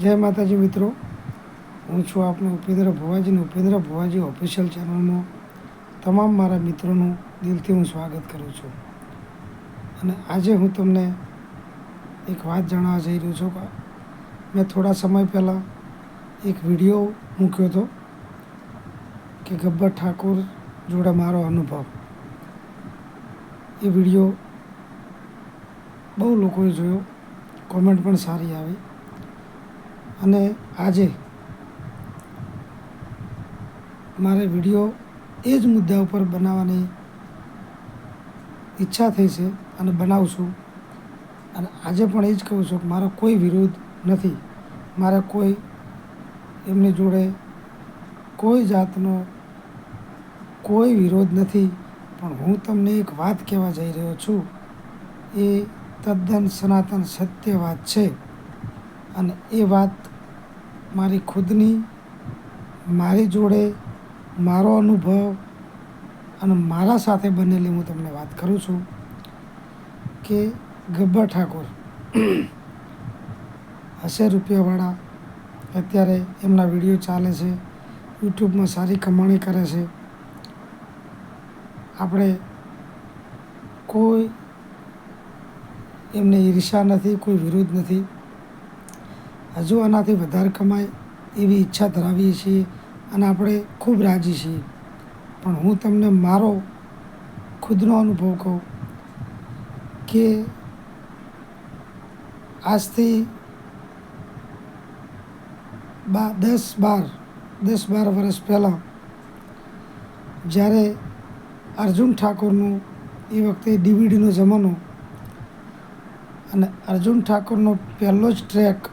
જય માતાજી મિત્રો. હું છું આપનો ઉપેન્દ્ર ભુવાજીને ઉપેન્દ્ર ભુવાજી ઓફિશિયલ ચેનલમાં તમામ મારા મિત્રોનું દિલથી હું સ્વાગત કરું છું. અને આજે હું તમને એક વાત જણાવવા જઈ રહ્યો છું કે મેં થોડા સમય પહેલાં એક વીડિયો મૂક્યો હતો કે ગબ્બર ઠાકોર જોડે મારો અનુભવ. એ વીડિયો બહુ લોકોએ જોયો, કોમેન્ટ પણ સારી આવી. અને આજે મારે વીડિયો એ જ મુદ્દા ઉપર બનાવવાની ઈચ્છા થઈ છે અને બનાવશું. અને આજે પણ એ જ કહું છું કે મારો કોઈ વિરોધ નથી. મારે કોઈ એમની જોડે કોઈ જાતનો કોઈ વિરોધ નથી. પણ હું તમને એક વાત કહેવા જઈ રહ્યો છું. એ તદ્દન સનાતન સત્ય વાત છે. અને એ વાત મારી ખુદની, મારી જોડે, મારો અનુભવ અને મારા સાથે બનેલી હું તમને વાત કરું છું કે ગબ્બર ઠાકોર હશે રૂપિયાવાળા. અત્યારે એમના વીડિયો ચાલે છે, યુટ્યુબમાં સારી કમાણી કરે છે. આપણે કોઈ એમને ઈર્ષા નથી, કોઈ વિરોધ નથી. હજુ આનાથી વધારે કમાય એવી ઈચ્છા ધરાવીએ છીએ અને આપણે ખૂબ રાજી છીએ. પણ હું તમને મારો ખુદનો અનુભવ કહું કે આજથી બા, દસ બાર દસ બાર વર્ષ પહેલાં જ્યારે અર્જુન ઠાકોરનું એ વખતે ડીવીડીનો જમાનો અને અર્જુન ઠાકોરનો પહેલો જ ટ્રેક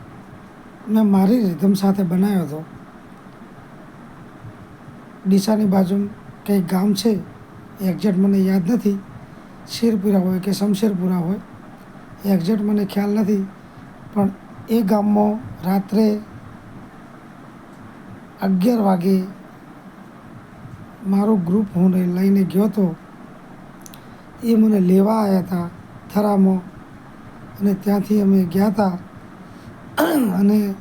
મેં મારી રિધમ સાથે બનાવ્યો હતો. ડીસાની બાજુ કંઈક ગામ છે, એક્ઝેક્ટ મને યાદ નથી. શેરપુરા હોય કે શમશેરપુરા હોય, એક્ઝેક્ટ મને ખ્યાલ નથી. પણ એ ગામમાં રાત્રે અગિયાર વાગે મારું ગ્રુપ હું લઈને ગયો હતો. એ મને લેવા આવ્યા હતા, થરામાં. અને ત્યાંથી અમે ગયા હતા. અને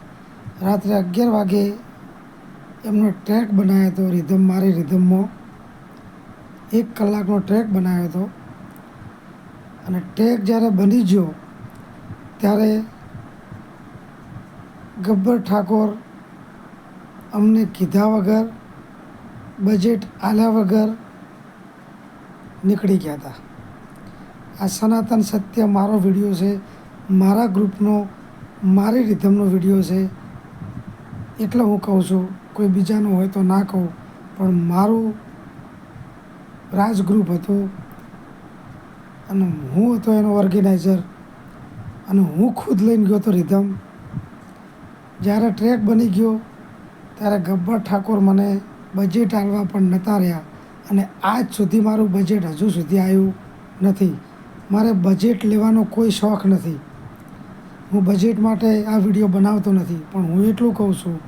રાત્રે અગિયાર વાગે એમનો ટ્રેક બનાવ્યો હતો રિધમ મારી રિધમમાં એક કલાકનો ટ્રેક બનાવ્યો હતો. અને ટ્રેક જ્યારે બની ગયો, ત્યારે ગબ્બર ઠાકોર અમને કીધા વગર બજેટ આલ્યા વગર નીકળી ગયા હતા. આ સનાતન સત્ય મારો વીડિયો છે. મારા ગ્રુપનો મારી રિધમનો વીડિયો છે. એટલે હું કહું છું, કોઈ બીજાનું હોય તો ના કહું, પણ મારું રાજ ગ્રુપ હતું. અને હું હતો એનો ઓર્ગેનાઇઝર અને હું ખુદ લઈને ગયો હતો રિધમ. જ્યારે ટ્રેક બની ગયો, ત્યારે ગબ્બર ઠાકોર મને બજેટ આલવા પણ નહોતા રહ્યા. અને આજ સુધી મારું બજેટ હજુ સુધી આવ્યું નથી. મારે બજેટ લેવાનો કોઈ શોખ નથી. હું બજેટ માટે આ વીડિયો બનાવતો નથી, પણ હું એટલું કહું છું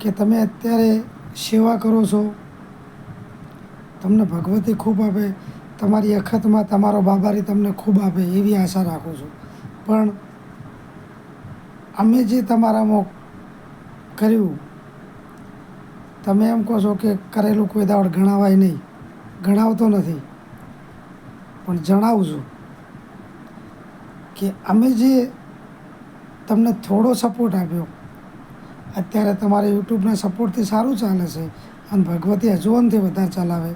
કે તમે અત્યારે સેવા કરો છો, તમને ભગવતી ખૂબ આપે, તમારી અખતમાં તમારો બાબારી તમને ખૂબ આપે એવી આશા રાખું છું. પણ અમે જે તમારામાં કર્યું, તમે એમ કહો છો કે કરેલું કોઈ દાવડ ગણાવાય નહીં, ગણાવતો નથી. પણ જણાવું છું કે અમે જે તમને થોડો સપોર્ટ આપ્યો, અત્યારે તમારે યુટ્યુબના સપોર્ટથી સારું ચાલે છે અને ભગવતી હજુ અંતે વધારે ચલાવે,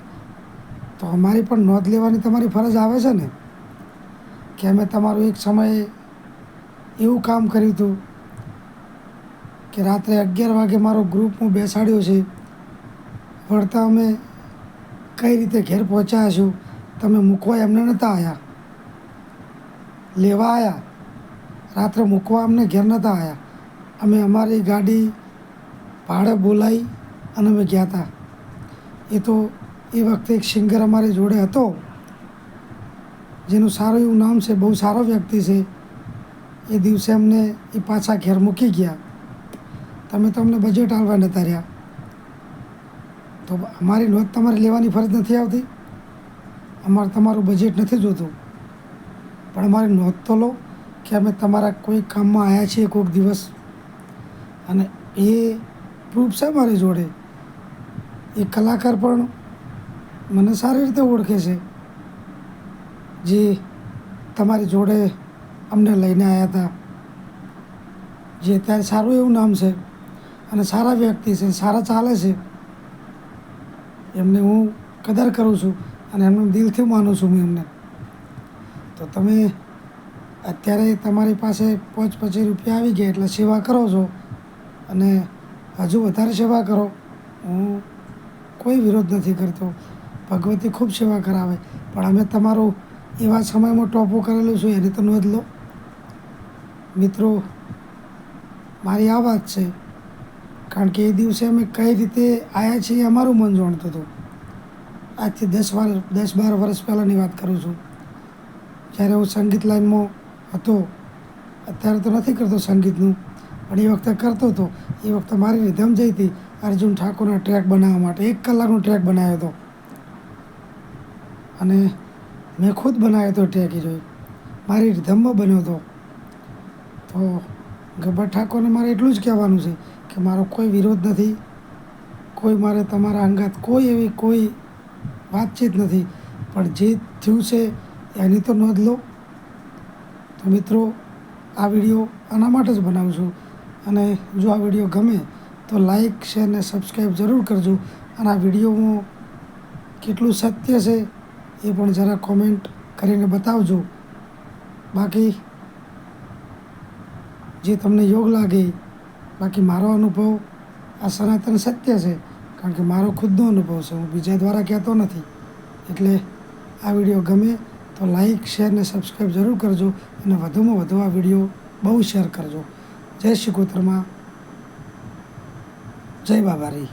તો અમારી પણ નોંધ લેવાની તમારી ફરજ આવે છે ને? કે અમે તમારું એક સમયે એવું કામ કર્યું હતું કે રાત્રે અગિયાર વાગે મારો ગ્રુપ હું બેસાડ્યો છે, વળતા અમે કઈ રીતે ઘેર પહોંચ્યા છું તમે મૂકવા એમને નહોતા આવ્યા લેવા આવ્યા રાત્રે મૂકવા અમને ઘેર નહોતા આવ્યા અમે અમારી ગાડી ભાડે બોલાવી અને અમે ગયા હતા એ તો એ વખતે એક સિંગર અમારી જોડે હતો, જેનું સારું એવું નામ છે, બહુ સારો વ્યક્તિ છે. એ દિવસે અમને એ પાછા ઘેર મૂકી ગયા. તમે તમને બજેટ આલવા નતા રહ્યા. તો અમારી નોંધ તમારે લેવાની ફરજ નથી આવતી? અમારે તમારું બજેટ નથી જોતું. પણ અમારી નોંધ તો લો કે અમે તમારા કોઈ કામમાં આવ્યા છીએ કોઈક દિવસ. અને એ પ્રૂફ છે મારી જોડે. એ કલાકાર પણ મને સારી રીતે ઓળખે છે. જે તમારી જોડે અમને લઈને આવ્યા હતા. જે અત્યારે સારું એવું નામ છે અને સારા વ્યક્તિ છે, સારા ચાલે છે. એમને હું કદર કરું છું અને એમનું દિલથી માનું છું હું એમને. તો તમે અત્યારે તમારી પાસે પાંચ પચીસ રૂપિયા આવી ગયા એટલે સેવા કરો છો. અને હજુ વધારે સેવા કરો. હું કોઈ વિરોધ નથી કરતો. ભગવતી ખૂબ સેવા કરાવે. પણ અમે તમારું એવા સમયમાં ટોપો કરેલું છું, એની તો નોંધ લો. મિત્રો, મારી આ વાત છે. કારણ કે એ દિવસે અમે કઈ રીતે આવ્યા છીએ અમારું મન જાણતું હતું. આજથી દસ વાર, દસ બાર વર્ષ પહેલાંની વાત કરું છું. જ્યારે હું સંગીત લાઈનમાં હતો. અત્યારે તો નથી કરતો સંગીતનું, પણ એ વખતે કરતો હતો. એ વખતે મારી રીધમ જઈ હતી, અર્જુન ઠાકોરના ટ્રેક બનાવવા માટે. એક કલાકનો ટ્રેક બનાવ્યો હતો. અને મેં ખુદ બનાવ્યો હતો ટ્રેક એ જોઈ. મારી રીધમમાં બન્યો હતો. તો ગબ્બર ઠાકોરને મારે એટલું જ કહેવાનું છે કે મારો કોઈ વિરોધ નથી. કોઈ મારે તમારા અંગત કોઈ એવી કોઈ વાતચીત નથી. પણ જે થયું છે એની તો નોંધ લો. તો મિત્રો, આ વીડિયો આના માટે જ બનાવું છું. અને જો આ વીડિયો ગમે, તો લાઈક, શેર ને સબસ્ક્રાઈબ જરૂર કરજો. અને આ વિડીયોમાં કેટલું સત્ય છે એ પણ જરા કોમેન્ટ કરીને બતાવજો. બાકી, જે તમને યોગ લાગે, બાકી મારો અનુભવ, આ સનાતન સત્ય છે. કારણ કે મારો ખુદનો અનુભવ છે. હું બીજા દ્વારા કહેતો નથી. એટલે આ વીડિયો ગમે તો લાઈક શેર ને સબસ્ક્રાઈબ જરૂર કરજો અને વધુમાં વધુ આ વીડિયો બહુ શેર કરજો. જય શ્રી કોતરમાં જય બાબારી.